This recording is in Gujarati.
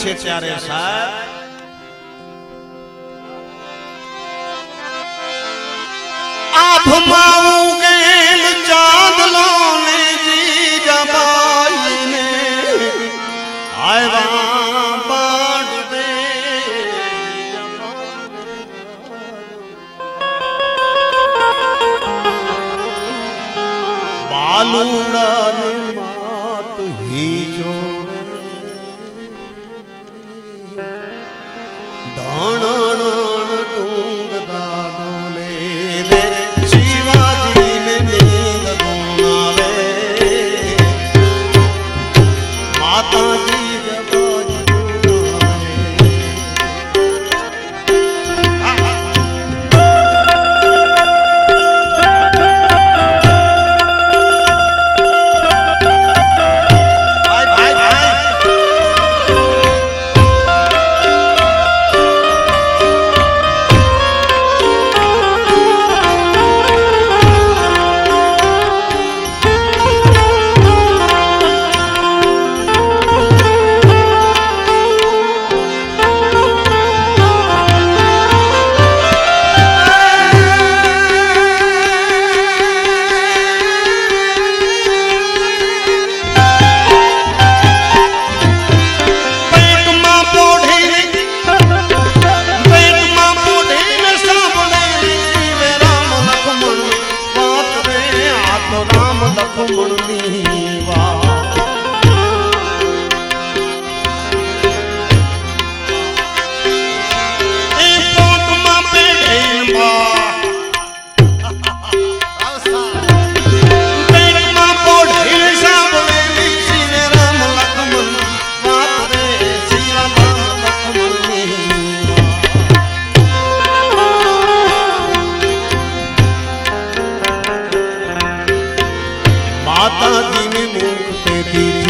છે ત્યારે સાહેબ. આભમાવું ગેલ ચાંદલો ને જી જબાઈ ને આયવા બાલુડા માત હી જો como no माता दिन मुख पे दीजिए।